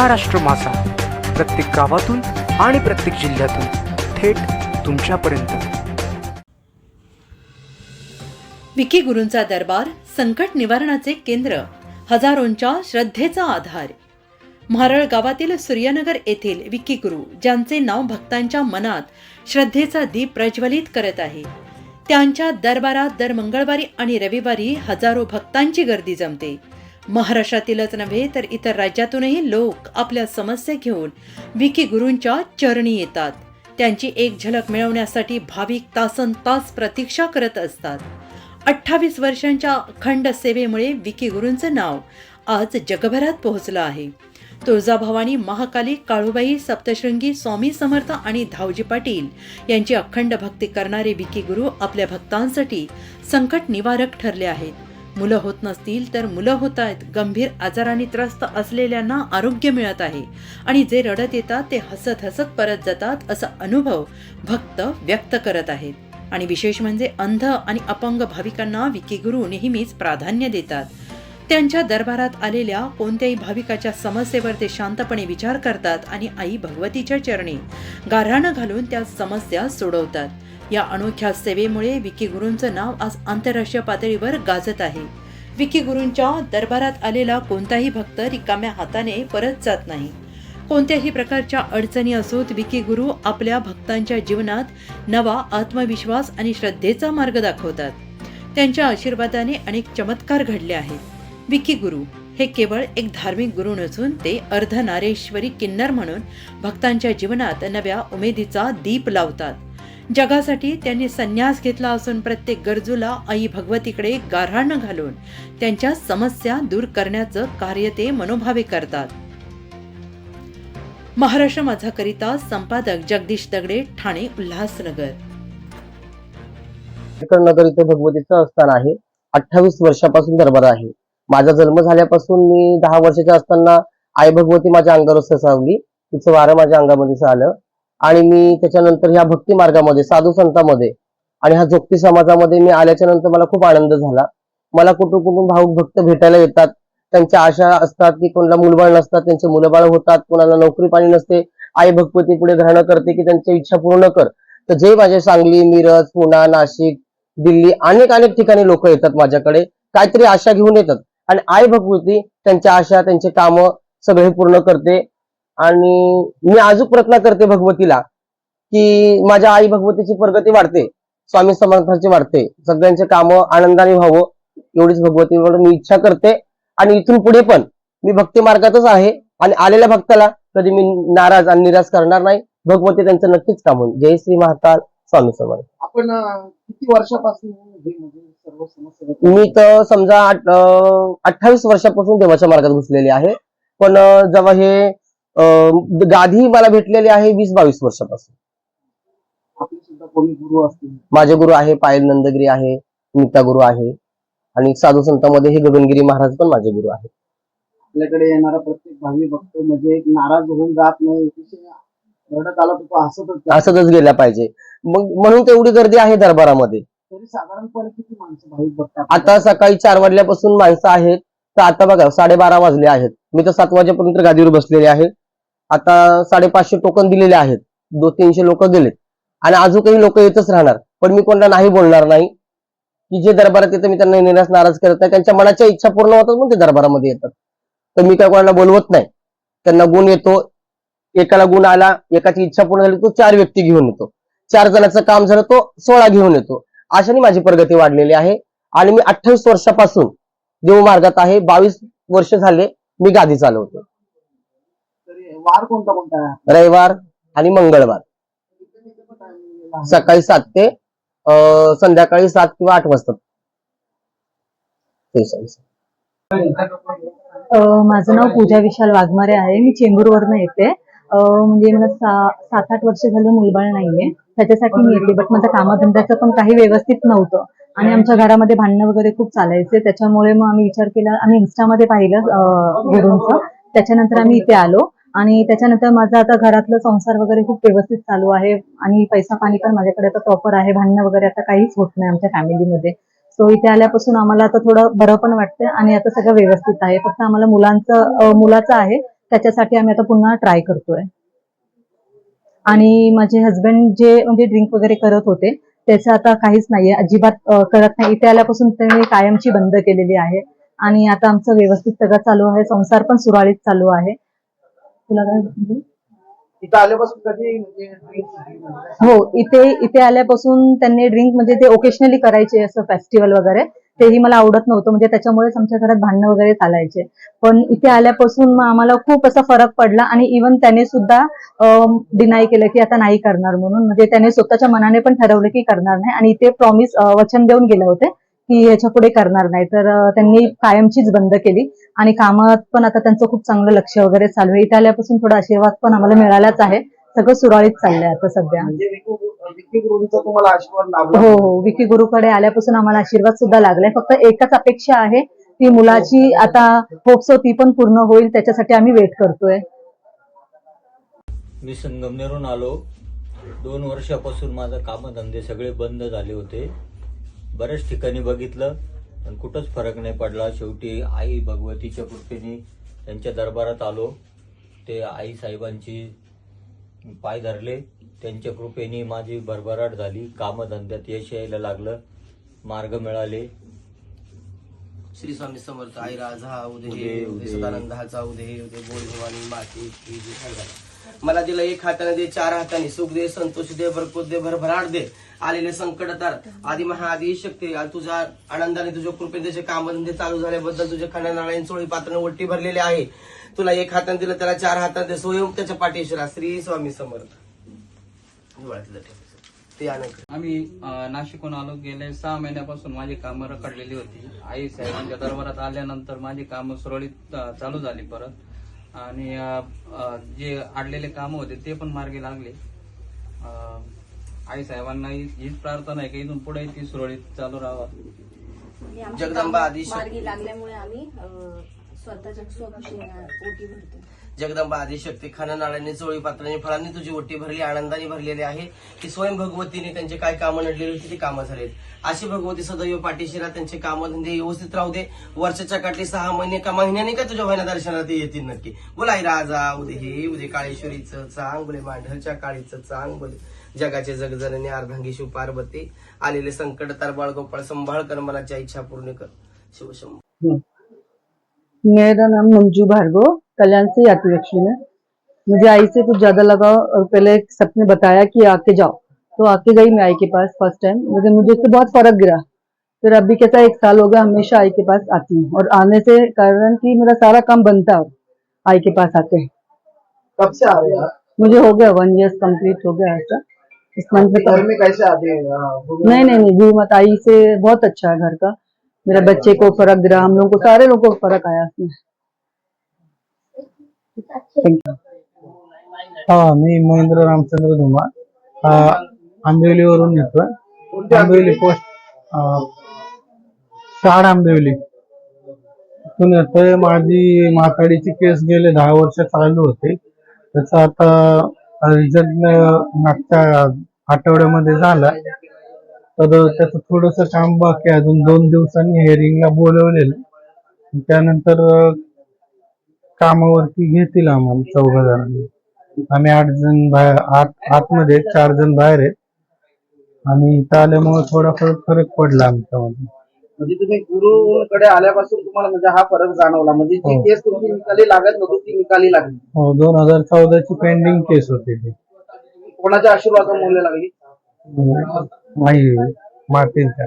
महाराष्ट्र मासा प्रत्येक गावातून आणि प्रत्येक जिल्ह्यातून थेट तुमच्यापर्यंत. विकी गुरूंचा दरबार संकट निवारणाचे केंद्र हजारोंच्या श्रद्धेचा आधार. म्हारळ गावातील सूर्यनगर येथील विकी गुरु ज्यांचे नाव भक्तांच्या मनात श्रद्धेचा दीप प्रज्वलित करत आहे त्यांच्या दरबारात दर मंगळवारी आणि रविवारी हजारो भक्तांची गर्दी जमते. महाराष्ट्रातीलच नव्हे तर इतर राज्यातूनही लोक आपल्या समस्या घेऊन विकी गुरूंच्या चरणी येतात. त्यांची एक झलक मिळवण्यासाठी भाविक तासन तास प्रतीक्षा करत असतात. अठ्ठावीस वर्षांच्या अखंड सेवेमुळे विकी गुरूंचं नाव आज जगभरात पोहोचलं आहे. तुळजाभवानी महाकाली काळूबाई सप्तशृंगी स्वामी समर्थ आणि धावजी पाटील यांची अखंड भक्ती करणारे विकी गुरु आपल्या भक्तांसाठी संकट निवारक ठरले आहेत. मुलं होत नसतील तर मुलं होत आहेत गंभीर आजाराने त्रस्त असलेल्यांना आरोग्य मिळत आहे. आणि जे रडत येतात ते हसत हसत परत जातात असा अनुभव भक्त व्यक्त करत आहेत. आणि विशेष म्हणजे अंध आणि अपंग भाविकांना विकी गुरु नेहमीच प्राधान्य देतात. त्यांच्या दरबारात आलेल्या कोणत्याही भाविकाच्या समस्येवर ते शांतपणे विचार करतात आणि आई भगवतीच्या चरणी गाऱ्हाणं घालून त्या समस्या सोडवतात. या अनोख्या सेवेमुळे विकी गुरूंचं नाव आज आंतरराष्ट्रीय पातळीवर गाजत आहे. विकी गुरूंच्या दरबारात आलेला कोणताही भक्त रिकाम्या हाताने परत जात नाही. कोणत्याही प्रकारच्या अडचणी असोत विकी गुरु आपल्या भक्तांच्या जीवनात नवा आत्मविश्वास आणि श्रद्धेचा मार्ग दाखवतात. त्यांच्या आशीर्वादाने अनेक चमत्कार घडले आहेत. विकी गुरु हे केवळ एक धार्मिक गुरु नसून ते अर्धनारेश्वरी किन्नर म्हणून भक्तांच्या जीवनात नव्या उमेदीचा दीप लावतात. जगासाठी त्यांनी संन्यास घेतला असून प्रत्येक गरजूला आई भगवतीकडे गारहाणं घालून त्यांच्या समस्या दूर करण्याचं कार्य ते मनोभावे करतात. महाराष्ट्र माझाकरिता संपादक जगदीश दगडे ठाणे उल्हासनगर. नगर इथे भगवतीचं स्थान आहे. अठ्ठावीस वर्षापासून दरबार आहे. माझा जन्म झाल्यापासून मी दहा वर्षाच्या असताना आई भगवती माझ्या अंगावर ससावली तिचं वारं माझ्या अंगामध्ये आलं आणि मी त्याच्यानंतर ह्या भक्ती मार्गामध्ये साधू संतामध्ये आणि ह्या जोगती समाजामध्ये मी आल्याच्यानंतर मला खूप आनंद झाला. मला कुठून कुठून भाऊक भक्त भेटायला येतात. त्यांच्या आशा असतात की कोणाला मुलबाळ नसतात त्यांचे मुलंबाळ होतात कोणाला नोकरी पाणी नसते. आई भगवती पुढे घराणं करते की त्यांची इच्छा पूर्ण कर. तर जे माझे सांगली मिरज पुणा नाशिक दिल्ली अनेक अनेक ठिकाणी लोक येतात माझ्याकडे. काहीतरी आशा घेऊन येतात. आणि आई भगवती त्यांच्या आशा त्यांचे काम सगळे पूर्ण करते. आणि मी अजून प्रयत्न करते भगवतीला की माझ्या आई भगवतीची प्रगती वाढते स्वामी समर्थांची वाढते सगळ्यांचे काम आनंदाने व्हावं एवढीच भगवतीवर मी इच्छा करते. आणि इथून पुढे पण मी भक्ती मार्गातच आहे आणि आलेल्या भक्ताला कधी मी नाराज आणि निराश करणार नाही. भगवती त्यांचं नक्कीच काम होईल. जय श्री महाकाल स्वामी समर्थ. आपण किती वर्षापासून म्हणजे मी तर समजा अठ्ठावीस वर्षापासून देवाच्या मार्गात घुसलेले आहे. पण जेव्हा हे गादी मला भेटलेली आहे वीस बावीस वर्षापासून. माझे गुरु आहे पायल नंदगिरी आहे नीता गुरु आहे आणि साधू संतांमध्ये हे गगनगिरी महाराज पण माझे गुरु आहेत. आपल्याकडे येणारा प्रत्येक भावी भक्त म्हणजे एक नाराज होऊन जात नाही अतिशय रडत आला तर तो हसतच. असंच गेला पाहिजे. मग म्हणून तेवढी गर्दी आहे दरबारामध्ये. तरी साधारणपणे किती माणसं भाविक भक्त आता सकाळी चार वाजल्यापासून माणसं आहेत तर आता बघा साडेबारा वाजले आहेत. मी तर सात वाजेपर्यंत गादीवर बसलेले आहे. आता साडेपाचशे टोकन दिलेले आहेत. दोन तीनशे लोक गेलेत. आणि अजून काही लोक येतच राहणार. पण मी कोणाला नाही बोलणार नाही. की जे दरबारात येतं मी त्यांना नेण्यास नाराज करत नाही. त्यांच्या मनाच्या इच्छा पूर्ण होतात म्हणून ते दरबारामध्ये येतात. तर मी काय कोणाला बोलवत नाही. त्यांना गुण येतो. एकाला गुण आला एकाची इच्छा पूर्ण झाली तो चार व्यक्ती घेऊन येतो. चार जणांचं काम झालं तो सोळा घेऊन येतो. अशाने माझी प्रगती वाढलेली आहे. आणि मी अठ्ठावीस वर्षापासून देव मार्गात आहे. बावीस वर्ष झाले मी गादी चालवतो वार कोणता कोणता? आहे रविवार आणि मंगळवार. सकाळी सात ते अं, संध्याकाळी सात किंवा आठ वाजता. अं, माझं नाव पूजा विशाल वाघमारे आहे. मी चेंबूरवरनं येते. अं, म्हणजे मला सात आठ वर्ष झालं मुलबाळ नाहीये. त्याच्यासाठी मी येते. बट माझं कामधंद्याचं पण काही व्यवस्थित नव्हतं. आणि आमच्या घरामध्ये भांडणं वगैरे खूप चालायचे. त्याच्यामुळे मग आम्ही विचार केला. आम्ही इन्स्टामध्ये पाहिलं अं, गुरूंचं त्याच्यानंतर आम्ही इथे आलो. आणि त्याच्यानंतर माझं आता घरातलं संसार वगैरे खूप व्यवस्थित चालू आहे. आणि पैसा पाणी पण माझ्याकडे आता प्रॉपर आहे. भांडणं वगैरे आता काहीच होत नाही आमच्या फॅमिलीमध्ये सो इथे आल्यापासून आम्हाला आता थोडं बरं पण वाटतं आणि आता सगळं व्यवस्थित आहे. फक्त आम्हाला मुलांचं मुलाचं आहे. त्याच्यासाठी आम्ही आता पुन्हा ट्राय करतोय. आणि माझे हस्बंड जे म्हणजे ड्रिंक वगैरे करत होते त्याचं आता काहीच नाहीये. अजिबात करत नाही. इथे आल्यापासून त्यांनी कायमची बंद केलेली आहे. आणि आता आमचं व्यवस्थित सगळं चालू आहे. संसार पण सुरळीत चालू आहे. तुला काय म्हणजे? इथं आल्यापासून कधी म्हणजे म्हणजे? हो इथे इथे आल्यापासून त्यांनी ड्रिंक म्हणजे ते ओकेशनली करायचे असं फेस्टिवल वगैरे. तेही मला आवडत नव्हतं म्हणजे त्याच्यामुळेच आमच्या घरात भांडणं वगैरे चालायचे. पण इथे आल्यापासून मग आम्हाला खूप असा फरक पडला आणि इवन त्याने सुद्धा डिनाय केलं की आता नाही करणार म्हणून. म्हणजे त्याने स्वतःच्या मनाने पण ठरवलं की करणार नाही. आणि ते प्रॉमिस वचन देऊन गेले होते. की याच्यापुढे करणार नाही. तर त्यांनी कायमचीच बंद केली. आणि कामात पण आता त्यांचं खूप चांगलं लक्ष वगैरे चालू आहे. इथे आल्यापासून थोडा आशीर्वाद पण आम्हाला मिळालाच आहे. सगळं सुरळीत चाललंय आता सध्या. म्हणजे विकी विकी गुरुंचा तुम्हाला आशीर्वाद लाभला? हो हो. विकी गुरुकडे आल्यापासून आम्हाला आशीर्वाद सुद्धा लागलाय फक्त एकच अपेक्षा आहे ती मुलाची आता होप्सो ती पण पूर्ण होईल. त्याच्यासाठी आम्ही वेट करतोय. मी संगमनेरहून आलो. दोन वर्षापासून माझं कामधंदे सगळे बंद झाले होते. बऱ्याच ठिकाणी बघितलं पण कुठंच फरक नाही पडला. शेवटी आई भगवतीच्या कृपेने त्यांच्या दरबारात आलो. ते आई साहेबांची पाय धरले. त्यांच्या कृपेने माझी भरभराट झाली. कामधंद्यात यश यायला लागलं. मार्ग मिळाले. श्री स्वामी समर्थ आई राजा उदे उदे, उदे उदे. सदानंदाचा उदे उदे बोल भवानी माती. मला दिलं एक हाताने दे चार हाताने. सुख दे संतोष दे भरपूर दे भरभराट दे. आलेले संकट तर आधी महाआधी शक्ती आणि तुझ्या आनंदाने तुझ्या कृपेने त्याचे कामधंदे चालू झाल्याबद्दल तुझ्या खंड्या नाळ्याने चोळी पात्राने ओटी भरलेली आहे. तुला एक हाताने दिलं त्याला चार हाताने दे. स्वयं त्याच्या पाठीशी श्री स्वामी समर्थ. ते. आनंद आम्ही नाशिकहून आलो गेले सहा महिन्यापासून माझी कामं रखडलेली होती. आई साहेबांच्या दरबारात आल्यानंतर माझी कामं सुरळीत चालू झाली परत. आणि जे अडलेले कामं होते ते पण मार्गी लागले. आई साहेबांना ही- हीच प्रार्थना आहे की इथून पुढे ती सुरळीत चालू राहावा. जगदंबा आदिशक्ती. मार्गी लागल्यामुळे आम्ही स्वतःच्या स्वखुशीने ओटी भरतो. जगदंबा आदिशक्ती नाळ्याने चोळी पात्राने फळांनी तुझी ओटी भरली आनंदाने भरलेली आहे. की स्वयं भगवतीने त्यांचे काय कामं नडलेली होती ती कामं झालेत. अशी भगवती सदैव पाठीशिरा त्यांचे कामं धंदे व्यवस्थित राहू दे. वर्षाच्या काठी सहा महिने का महिन्याने का तुझ्या व्हायला दर्शनात येतील नक्की? बोलाय राजा उदे हे उदे काळेश्वरीचं चांग बोले मांढरच्या काळीचं चांग बोले जगाचे जगजनने अर्धांगी शिव पार्वती आलेले संकट तर बाळगोपाळ संभाळ कर मनाच्या इच्छा पूर्ण कर. शिवशंभ. मेरा नाम मंजू भार्गव. कल्याण से ही आती एक्चुअली में। मुझे आई से कुछ ज़्यादा लगा और पहले सबने बताया कि आके जाओ। तो आके गई मैं आई के पास फ़र्स्ट टाइम लेकिन मुझे इससे बहुत फ़र्क गिरा। फिर अभी कैसा एक साल हो गया हमेशा आई के पास आती हूँ। और आने से कारण कि मेरा सारा काम बनता है। आई के पास आते आके कब से आ रहे हैं मुझे हो गया वन ईयर कंप्लीट हो गया ऐसा। इस मंथ में घर में कैसे आते हैं? हाँ, हो? नहीं नहीं नहीं जी मत आई से बहुत अच्छा है घर का। मेरा बच्चे को फ़र्क गिरा हम लोगों को सारे लोगों को फ़र्क आया उसमें। हा मी महेंद्र रामचंद्र धुमा आंबिवलीवरून येतोय. आंबिवली पोस्ट अं, शहाड आंबिवली. इथून येतोय. माझी माताडीची केस गेले दहा वर्ष चालू होते. त्याचा आता रिझल्ट मागच्या आठवड्यामध्ये झाला. तर त्याचं थोडस काम बाकी अजून दोन दिवसांनी हेअरिंगला बोलवलेलं. त्यानंतर कामावरती घेतील आम्हाला चौघ जणांनी आम्ही आठ जण बाहेर आत आतमध्ये चार जण बाहेर आहेत. आणि इथं आल्यामुळे थोडाफार फरक पडला आमच्यामध्ये. म्हणजे तुम्ही गुरुकडे आल्यापासून तुम्हाला म्हणजे हा फरक जाणवला. म्हणजे जी हो. केस तुमची निकाली लागत नव्हती ती निकाली लागली. हो दोन हजार चौदाची पेंडिंग केस होती ती. कोणाच्या आशीर्वादामुळे लागली? नाही मातीच्या.